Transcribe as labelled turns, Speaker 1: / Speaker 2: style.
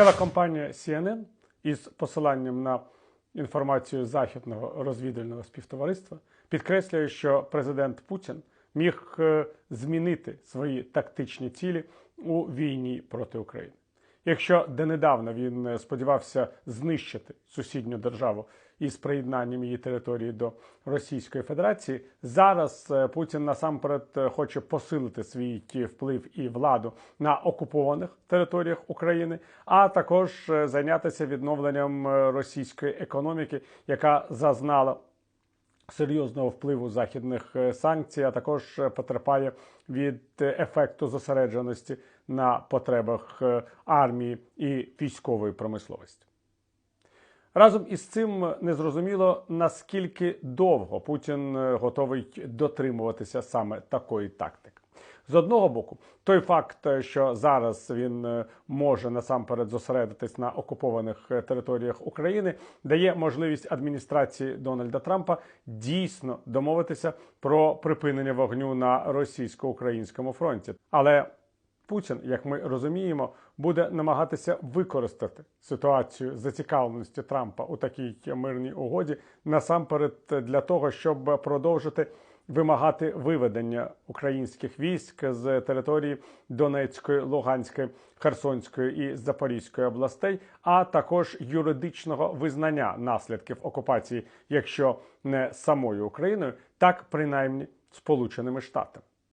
Speaker 1: Телекомпанія CNN із посиланням на інформацію західного розвідувального співтовариства підкреслює, що президент Путін міг е, змінити свої тактичні цілі у війні проти України. Якщо донедавна він е, сподівався знищити сусідню державу із приєднанням її території до Російської Федерації, зараз е, Путін насамперед е, хоче посилити свій вплив і владу на окупованих територіях України, а також зайнятися відновленням російської економіки, яка зазнала серйозного впливу західних е, санкцій, а також е, потерпає від е, ефекту зосередженості на потребах армії і військової промисловості. Разом із цим незрозуміло наскільки довго Путін готовий дотримуватися саме такої тактики. З одного боку, той факт, е, що зараз він е, може насамперед зосередитись на окупованих е, територіях України, дає можливість адміністрації Дональда Трампа дійсно домовитися про припинення вогню на російсько-українському фронті. Але Путін, як ми розуміємо, буде намагатися використати ситуацію зацікавленості Трампа у такій мирній угоді насамперед для того, щоб продовжити вимагати виведення українських військ з території Донецької, Луганської, Херсонської і Запорізької областей, а також юридичного визнання наслідків окупації, якщо не самою Україною, так принаймні Сполученими Штатами.